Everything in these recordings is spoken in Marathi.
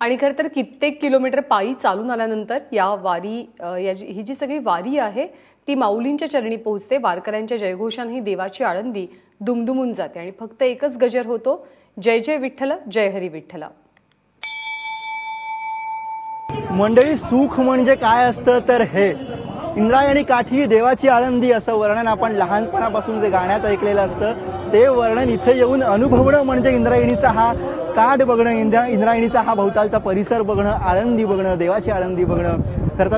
आणि खरं तर कित्येक किलोमीटर पायी चालून आल्यानंतर या वारी या जी- ही जी सगळी वारी आहे ती माऊलींच्या चरणी पोहोचते. वारकऱ्यांच्या जयघोषाने ही देवाची आळंदी दुमदुमून जाते. आणि फक्त एकच गजर होतो. जय जय विठ्ठल जय हरी विठ्ठला. मंडळी सुख म्हणजे काय असतं तर हे. इंद्रायणी काठी देवाची आळंदी असं वर्णन आपण लहानपणापासून जे गाण्यात ऐकलेलं असतं ते वर्णन इथे येऊन अनुभवणं म्हणजे इंद्रायणीचा हा काठ बघणं इंद्रा इंद्रायणीचा हा भोवतालचा परिसर बघणं आळंदी बघणं देवाची आळंदी बघणं. खरं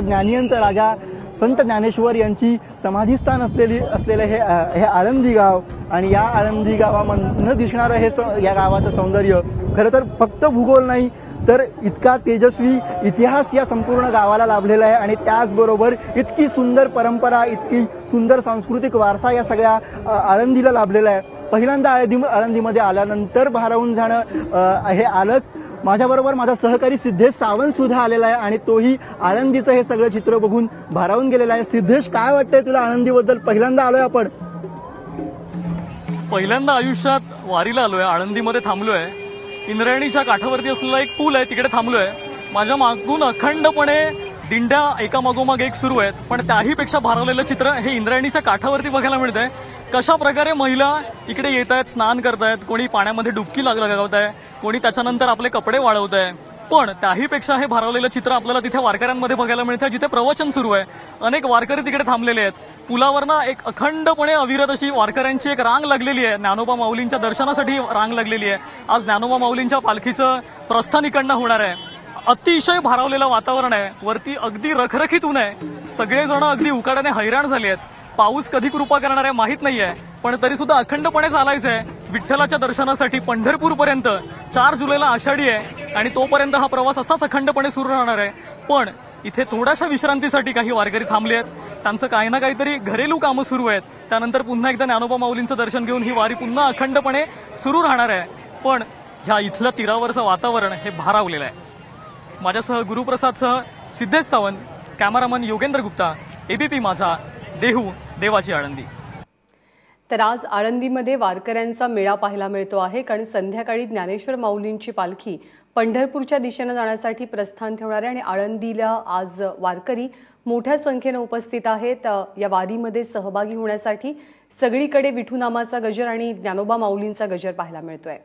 तर राजा संत ज्ञानेश्वर यांची समाधीस्थान असलेली असलेलं हे हे आळंदी गाव. आणि या आळंदी गावामधनं दिसणारं हे स- या गावाचं सौंदर्य खरं तर फक्त भूगोल नाही तर इतका तेजस्वी इतिहास या संपूर्ण गावाला लाभलेला आहे. आणि त्याचबरोबर इतकी सुंदर परंपरा इतकी सुंदर सांस्कृतिक वारसा या सगळ्या आळंदीला लाभलेला आहे. पहिल्यांदा आळंदी आळंदीमध्ये आल्यानंतर भारावून जाणं हे आलंच. माझ्याबरोबर माझा सहकारी सिद्धेश सावंत सुद्धा आलेला आहे आणि तोही आळंदीचं हे सगळं चित्र बघून भारावून गेलेला आहे. सिद्धेश काय वाटतंय तुला आळंदीबद्दल? पहिल्यांदा आलोय आपण. पहिल्यांदा आयुष्यात वारीला आलोय आळंदीमध्ये थांबलोय. इंद्रायणीच्या काठावरती असलेला एक पूल आहे तिकडे थांबलोय. माझ्या मागून अखंडपणे दिंड्या एका मागोमाग एक सुरू आहेत. पण त्याहीपेक्षा भारवलेलं चित्र हे इंद्रायणीच्या काठावरती बघायला मिळतंय. कशा प्रकारे महिला इकडे येत आहेत स्नान करतायत कोणी पाण्यामध्ये डुबकी लाग लगावत आहे कोणी त्याच्यानंतर आपले कपडे वाळवत आहे पण त्याहीपेक्षा हे भारवलेलं चित्र आपल्याला तिथे वारकऱ्यांमध्ये बघायला मिळतं जिथे प्रवचन सुरू आहे. अनेक वारकरी तिकडे थांबलेले आहेत. पुलावरनं एक अखंडपणे अविरत अशी वारकऱ्यांची एक रांग लागलेली आहे. ज्ञानोबा माऊलींच्या दर्शनासाठी रांग लागलेली आहे. आज ज्ञानोबा माऊलींच्या पालखीचं प्रस्थान इकडनं होणार आहे. अतिशय भारावलेलं वातावरण आहे. वरती अगदी रखरखीत ऊन आहे. सगळेजण अगदी उकाड्याने हैराण झाले आहेत पाऊस कधी कृपा करणार आहे माहीत नाहीये पण तरी सुद्धा अखंडपणे चालायचंय. विठ्ठलाच्या दर्शनासाठी पंढरपूर पर्यंत चार जुलैला आषाढी आहे आणि तोपर्यंत हा प्रवास असाच अखंडपणे सुरू राहणार आहे. पण इथे थोड्याशा विश्रांतीसाठी काही वारकरी थांबले आहेत. त्यांचं काही ना काहीतरी घरेलू कामं सुरू आहेत. त्यानंतर पुन्हा एकदा ज्ञानोबा माऊलींचं दर्शन घेऊन ही वारी पुन्हा अखंडपणे सुरू राहणार आहे. पण ह्या इथलं तीरावरचं वातावरण हे भारावलेलं आहे. माझ्यासह गुरुप्रसादसह सिद्धेश सावंत कॅमेरामन योगेंद्र गुप्ता एबीपी माझा देहू देवाची आळंदी. तर आज आळंदीमध्ये वारकऱ्यांचा मेळा पाहायला मिळतो आहे. कारण संध्याकाळी ज्ञानेश्वर माऊलींची पालखी पंढरपूरच्या दिशेनं जाण्यासाठी प्रस्थान ठेवणार आहे आणि आळंदीला आज वारकरी मोठ्या संख्येनं उपस्थित आहेत. या वारीमध्ये सहभागी होण्यासाठी सगळीकडे विठू नामाचा गजर आणि ज्ञानोबा माऊलींचा गजर पाहायला मिळतोय.